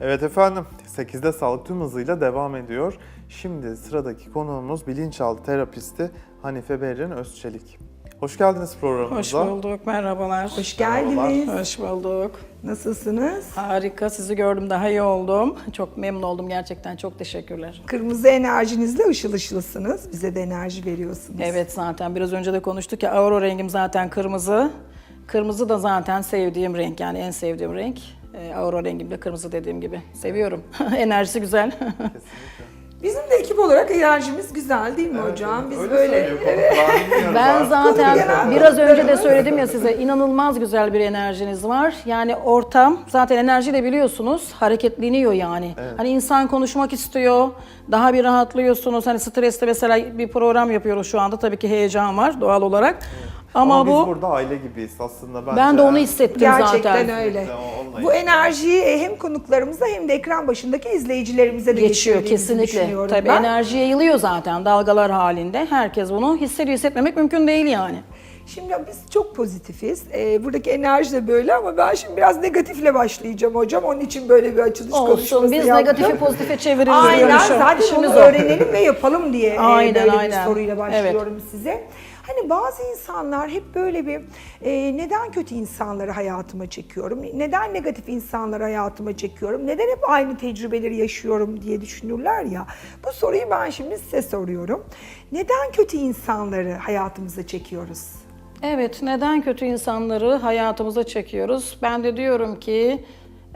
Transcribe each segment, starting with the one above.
Evet efendim, 8'de sağlık tüm hızıyla devam ediyor. Şimdi sıradaki konuğumuz bilinçaltı terapisti Hanife Berrin Özçelik. Hoş geldiniz Hoş programımıza. bulduk, merhabalar. Hoş geldiniz. Hoş bulduk. Nasılsınız? Harika, sizi gördüm, daha iyi oldum. Çok memnun oldum gerçekten, çok teşekkürler. Kırmızı enerjinizle ışıl ışılsınız. Bize de enerji veriyorsunuz. Evet zaten biraz önce de konuştuk ya, aura rengim zaten kırmızı. Kırmızı da zaten sevdiğim renk, yani en sevdiğim renk. E, aura rengim de kırmızı dediğim gibi. Seviyorum. Enerjisi güzel. Bizim de ekip olarak enerjimiz güzel değil mi hocam? Biz Öyle böyle. Ben zaten biraz önce de söyledim ya size inanılmaz güzel bir enerjiniz var. Yani ortam zaten enerjiyle biliyorsunuz hareketleniyor yani. Hani insan konuşmak istiyor, daha bir rahatlıyorsunuz. Hani stresli mesela bir program yapıyoruz şu anda tabii ki heyecan var doğal olarak. Ama, Ama bu biz burada aile gibiyiz aslında. Bence ben de onu hissettim Gerçekten zaten. öyle. Onunla Bu enerjiyi hem konuklarımıza hem de ekran başındaki izleyicilerimize de Geçiyor kesinlikle. Tabii ben. enerji yayılıyor zaten dalgalar halinde. Herkes bunu hissediyor, hissetmemek mümkün değil yani. Şimdi biz çok pozitifiz. Ee, buradaki enerji de böyle ama ben şimdi biraz negatifle başlayacağım hocam. Onun için böyle bir açılış Olsun konuşması biz yaptım. negatifi pozitife çeviririz. Aynen zaten İşimiz onu öğrenelim ve yapalım diye e, Aynen, böyle aynen. bir soruyla başlıyorum size. Hani bazı insanlar hep böyle bir e, neden kötü insanları hayatıma çekiyorum? Neden negatif insanları hayatıma çekiyorum? Neden hep aynı tecrübeleri yaşıyorum diye düşünürler ya. Bu soruyu ben şimdi size soruyorum. Neden kötü insanları hayatımıza çekiyoruz? Evet, neden kötü insanları hayatımıza çekiyoruz? Ben de diyorum ki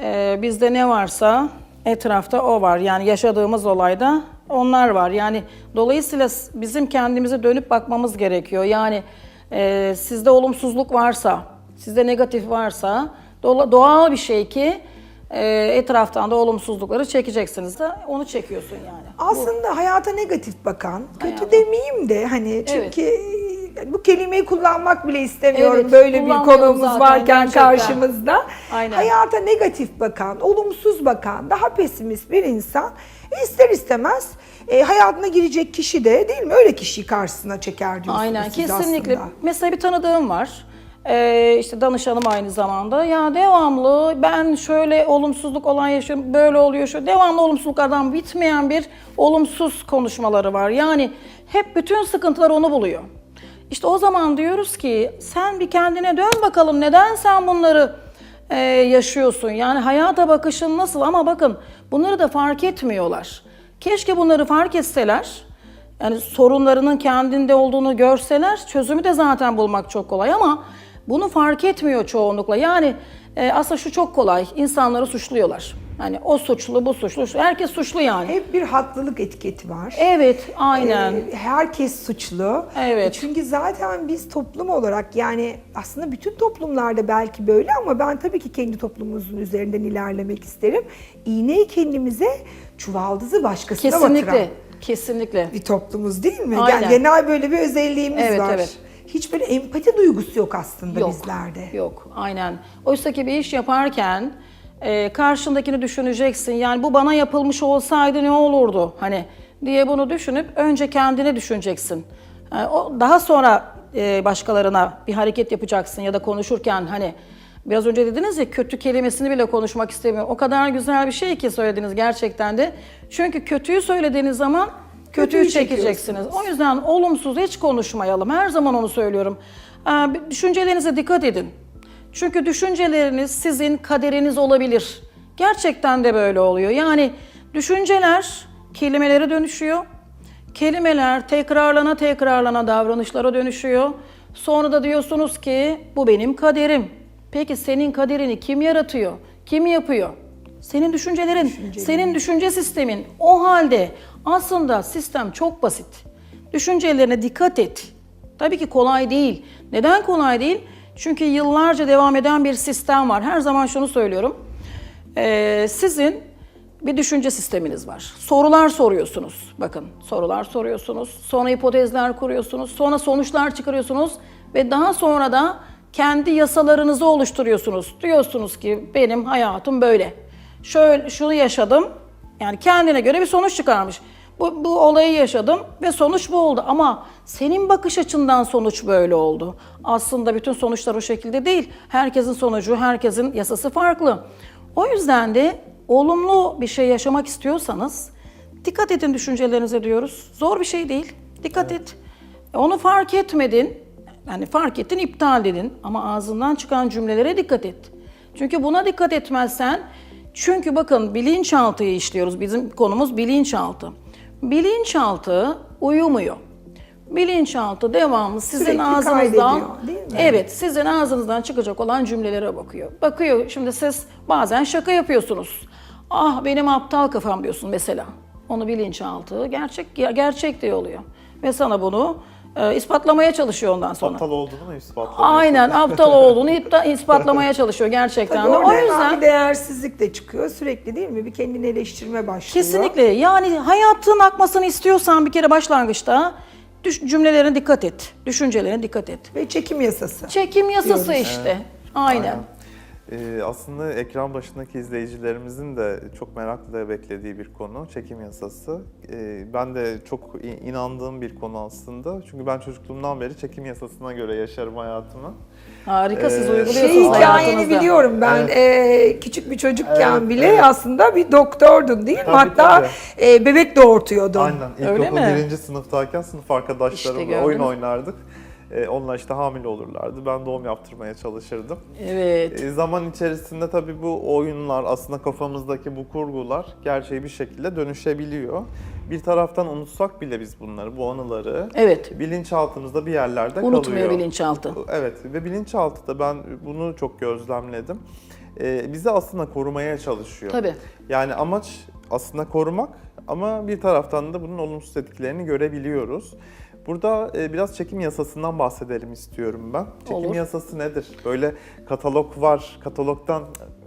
e, bizde ne varsa etrafta o var. Yani yaşadığımız olayda onlar var. Yani dolayısıyla bizim kendimize dönüp bakmamız gerekiyor. Yani e, sizde olumsuzluk varsa, sizde negatif varsa dola- doğal bir şey ki e, etraftan da olumsuzlukları çekeceksiniz de onu çekiyorsun yani. Aslında hayata negatif bakan, kötü Hayata. demeyeyim de hani çünkü bu kelimeyi kullanmak bile istemiyorum Evet, böyle bir konuğumuz zaten varken gerçekten. karşımızda. Aynen. Hayata negatif bakan, olumsuz bakan, daha pesimist bir insan ister istemez e, hayatına girecek kişi de değil mi? Öyle kişiyi karşısına çeker diyorsunuz Aynen siz kesinlikle. aslında. Mesela bir tanıdığım var. Ee, işte danışanım aynı zamanda. Ya devamlı ben şöyle olumsuzluk olan yaşıyorum, böyle oluyor şu. Devamlı olumsuzluklardan bitmeyen bir olumsuz konuşmaları var. Yani hep bütün sıkıntılar onu buluyor. İşte o zaman diyoruz ki sen bir kendine dön bakalım neden sen bunları e, yaşıyorsun? Yani hayata bakışın nasıl? Ama bakın bunları da fark etmiyorlar. Keşke bunları fark etseler. Yani sorunlarının kendinde olduğunu görseler çözümü de zaten bulmak çok kolay ama bunu fark etmiyor çoğunlukla. Yani e, aslında şu çok kolay. İnsanları suçluyorlar. Yani o suçlu, bu suçlu. şu- Herkes suçlu yani. Hep bir haklılık etiketi var. Evet, aynen. Ee, Herkes suçlu. Evet. Çünkü zaten biz toplum olarak yani aslında bütün toplumlarda belki böyle ama ben tabii ki kendi toplumumuzun üzerinden ilerlemek isterim. İğneyi kendimize, çuvaldızı başkasına batıran kesinlikle, kesinlikle. bir toplumuz değil mi? Aynen. Yani genel böyle bir özelliğimiz Evet, var. evet. Hiç böyle empati duygusu yok aslında bizlerde. Yok, aynen. Oysa ki bir iş yaparken e, karşındakini düşüneceksin. Yani bu bana yapılmış olsaydı ne olurdu? Hani diye bunu düşünüp önce kendini düşüneceksin. Yani o daha sonra e, başkalarına bir hareket yapacaksın ya da konuşurken hani biraz önce dediniz ya kötü kelimesini bile konuşmak istemiyorum. O kadar güzel bir şey ki söylediğiniz gerçekten de. Çünkü kötüyü söylediğiniz zaman kötüyü çekeceksiniz. O yüzden olumsuz hiç konuşmayalım. Her zaman onu söylüyorum. Bir Düşüncelerinize dikkat edin. Çünkü düşünceleriniz sizin kaderiniz olabilir. Gerçekten de böyle oluyor. Yani düşünceler kelimelere dönüşüyor. Kelimeler tekrarlana tekrarlana davranışlara dönüşüyor. Sonra da diyorsunuz ki bu benim kaderim. Peki senin kaderini kim yaratıyor? Kim yapıyor? Senin düşüncelerin, senin düşünce sistemin. O halde aslında sistem çok basit. Düşüncelerine dikkat et. Tabii ki kolay değil. Neden kolay değil? Çünkü yıllarca devam eden bir sistem var. Her zaman şunu söylüyorum. Ee, sizin bir düşünce sisteminiz var. Sorular soruyorsunuz. Bakın sorular soruyorsunuz. Sonra hipotezler kuruyorsunuz. Sonra sonuçlar çıkarıyorsunuz. Ve daha sonra da kendi yasalarınızı oluşturuyorsunuz. Diyorsunuz ki benim hayatım böyle. Şöyle şunu yaşadım. Yani kendine göre bir sonuç çıkarmış. Bu, bu olayı yaşadım ve sonuç bu oldu. Ama senin bakış açından sonuç böyle oldu. Aslında bütün sonuçlar o şekilde değil. Herkesin sonucu, herkesin yasası farklı. O yüzden de olumlu bir şey yaşamak istiyorsanız dikkat edin düşüncelerinize diyoruz. Zor bir şey değil. Dikkat et. E, Onu fark etmedin. Yani fark ettin, iptal dedin. Ama ağzından çıkan cümlelere dikkat et. Çünkü buna dikkat etmezsen, çünkü bakın bilinçaltıyı işliyoruz. Bizim konumuz bilinçaltı. Bilinçaltı uyumuyor. Bilinçaltı devamlı sizin Sürekli ağzınızdan? Evet, sizin ağzınızdan çıkacak olan cümlelere bakıyor. Bakıyor, şimdi siz bazen şaka yapıyorsunuz. Ah benim aptal kafam diyorsun mesela. Onu bilinçaltı gerçek gerçek diye oluyor. Ve sana bunu e, ispatlamaya çalışıyor ondan sonra. Aptal olduğunu mu ispatlamaya Aynen aptal olduğunu ispatlamaya çalışıyor gerçekten Tabii de. O yüzden bir değersizlik de çıkıyor sürekli değil mi? Bir kendini eleştirme başlıyor. kesinlikle yani hayatın akmasını istiyorsan bir kere başlangıçta düş- cümlelerine dikkat et. Düşüncelerine dikkat et. Ve çekim yasası. Çekim yasası işte. Aynen. Ee, aslında ekran başındaki izleyicilerimizin de çok merakla beklediği bir konu çekim yasası. Ee, ben de çok inandığım bir konu aslında. Çünkü ben çocukluğumdan beri çekim yasasına göre yaşarım hayatımı. Harika siz Ee, uyguluyorsunuz Şey hikayeni biliyorum ben e, küçük bir çocukken Evet, bile evet. aslında bir doktordun değil mi? Tabii, Hatta tabii. e, bebek doğurtuyordun. Aynen. İlkokul birinci sınıftayken sınıf arkadaşlarımla İşte oyun oynardık. Ee, onlar işte hamile olurlardı. Ben doğum yaptırmaya çalışırdım. Evet. E, zaman içerisinde tabii bu oyunlar aslında kafamızdaki bu kurgular gerçeği bir şekilde dönüşebiliyor. Bir taraftan unutsak bile biz bunları, bu anıları Evet. bilinçaltımızda bir yerlerde Unutmuyor kalıyor. bilinçaltı. Evet ve bilinçaltı da ben bunu çok gözlemledim. E, bizi aslında korumaya çalışıyor. Tabii. Yani amaç aslında korumak ama bir taraftan da bunun olumsuz etkilerini görebiliyoruz. Burada e, biraz çekim yasasından bahsedelim istiyorum ben. Çekim Olur. yasası nedir? Böyle katalog var, katalogdan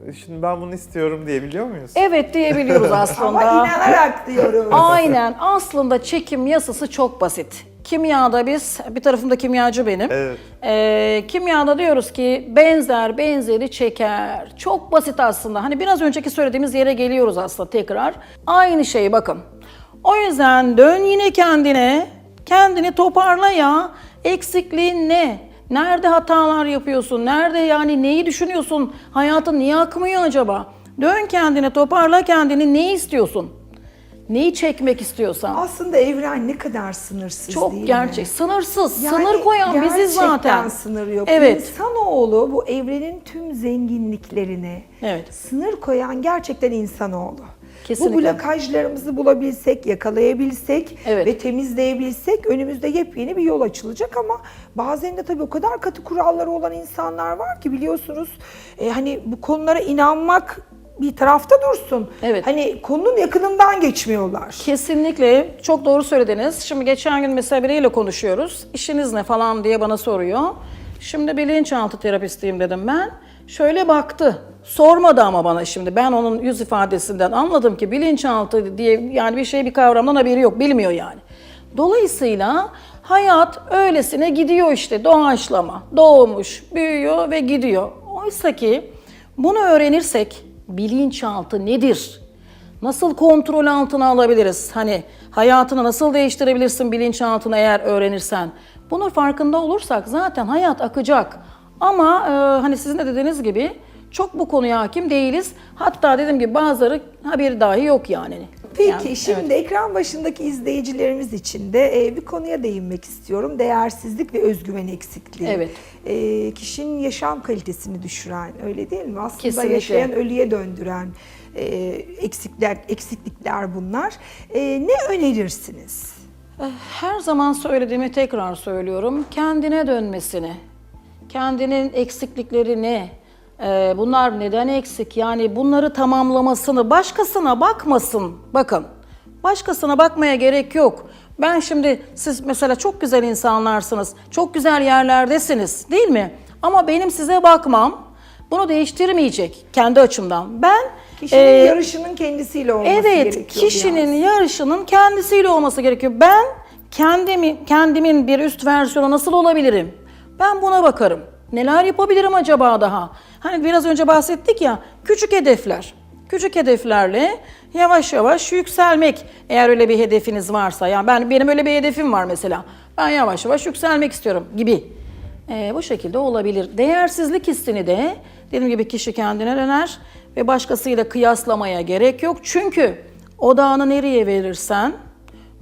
"E, şimdi ben bunu istiyorum diyebiliyor muyuz? Evet diyebiliyoruz Ama aslında. inanarak diyorum. Aynen. Aslında çekim yasası çok basit. Kimyada biz, bir tarafımda kimyacı benim. Evet. Ee, kimyada diyoruz ki benzer benzeri çeker. Çok basit aslında. Hani biraz önceki söylediğimiz yere geliyoruz aslında tekrar. Aynı şey bakın. O yüzden dön yine kendine. Kendini toparla ya. Eksikliğin ne? Nerede hatalar yapıyorsun? Nerede yani neyi düşünüyorsun? Hayatın niye akmıyor acaba? Dön kendine, toparla kendini. Ne istiyorsun? Neyi çekmek istiyorsan. Aslında evren ne kadar sınırsız Çok değil mi? gerçek. Sınırsız. Yani Sınır koyan biziz zaten. Sınır yok. Evet. İnsanoğlu bu evrenin tüm zenginliklerine Evet. sınır koyan gerçekten insanoğlu. Kesinlikle. Bu blokajlarımızı bulabilsek, yakalayabilsek Evet. ve temizleyebilsek önümüzde yepyeni bir yol açılacak ama bazen de tabii o kadar katı kuralları olan insanlar var ki biliyorsunuz e, hani bu konulara inanmak bir tarafta dursun. Evet. Hani konunun yakınından geçmiyorlar. Kesinlikle çok doğru söylediniz. Şimdi geçen gün mesela biriyle konuşuyoruz. İşiniz ne falan diye bana soruyor. Şimdi bilinçaltı terapistiyim dedim ben. Şöyle baktı. Sormadı ama bana şimdi. Ben onun yüz ifadesinden anladım ki bilinçaltı diye yani bir şey bir kavramdan haberi yok. Bilmiyor yani. Dolayısıyla hayat öylesine gidiyor işte doğaçlama. Doğmuş, büyüyor ve gidiyor. Oysa ki bunu öğrenirsek bilinçaltı nedir? Nasıl kontrol altına alabiliriz? Hani hayatını nasıl değiştirebilirsin bilinçaltını eğer öğrenirsen? Bunun farkında olursak zaten hayat akacak. Ama e, hani sizin de dediğiniz gibi çok bu konuya hakim değiliz. Hatta dediğim gibi bazıları haberi dahi yok yani. Peki Yani, şimdi evet. ekran başındaki izleyicilerimiz için de e, bir konuya değinmek istiyorum. Değersizlik ve özgüven eksikliği. Evet. E, kişinin yaşam kalitesini düşüren öyle değil mi? Aslında Kesinlikle. yaşayan ölüye döndüren e, eksikler eksiklikler bunlar. E, ne önerirsiniz? Her zaman söylediğimi tekrar söylüyorum. Kendine dönmesini, kendinin eksiklikleri ne, Ee, bunlar neden eksik, yani bunları tamamlamasını, başkasına bakmasın. Bakın, başkasına bakmaya gerek yok. Ben şimdi, siz mesela çok güzel insanlarsınız, çok güzel yerlerdesiniz değil mi? Ama benim size bakmam, bunu değiştirmeyecek kendi açımdan. Ben Kişinin e, yarışının kendisiyle olması Evet, gerekiyor. kişinin biraz. yarışının kendisiyle olması gerekiyor. Ben kendimi, kendimin bir üst versiyonu nasıl olabilirim? Ben buna bakarım. Neler yapabilirim acaba daha? Hani biraz önce bahsettik ya, küçük hedefler. Küçük hedeflerle yavaş yavaş yükselmek. Eğer öyle bir hedefiniz varsa, yani ben benim öyle bir hedefim var mesela. Ben yavaş yavaş yükselmek istiyorum gibi. Ee, bu şekilde olabilir. Değersizlik hissini de dediğim gibi kişi kendine döner ve başkasıyla kıyaslamaya gerek yok. Çünkü odağını nereye verirsen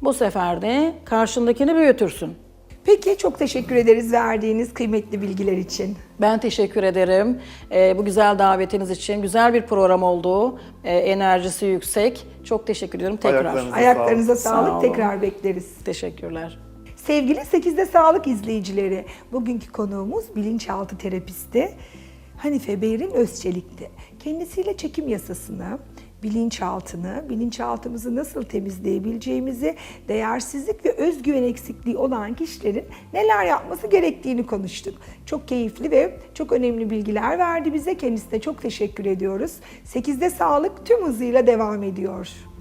bu sefer de karşındakini büyütürsün. Peki çok teşekkür ederiz verdiğiniz kıymetli bilgiler için. Ben teşekkür ederim. Ee, bu güzel davetiniz için. Güzel bir program oldu. Ee, enerjisi yüksek. Çok teşekkür ediyorum tekrar. Ayaklarınıza Ayaklarınıza Sağ sağlık. olun. Tekrar bekleriz. Teşekkürler. Sevgili 8'de Sağlık izleyicileri, bugünkü konuğumuz bilinçaltı terapisti Hanife Beyrin Özçelik'ti. Kendisiyle çekim yasasını, bilinçaltını, bilinçaltımızı nasıl temizleyebileceğimizi, değersizlik ve özgüven eksikliği olan kişilerin neler yapması gerektiğini konuştuk. Çok keyifli ve çok önemli bilgiler verdi bize. Kendisine çok teşekkür ediyoruz. 8'de Sağlık tüm hızıyla devam ediyor.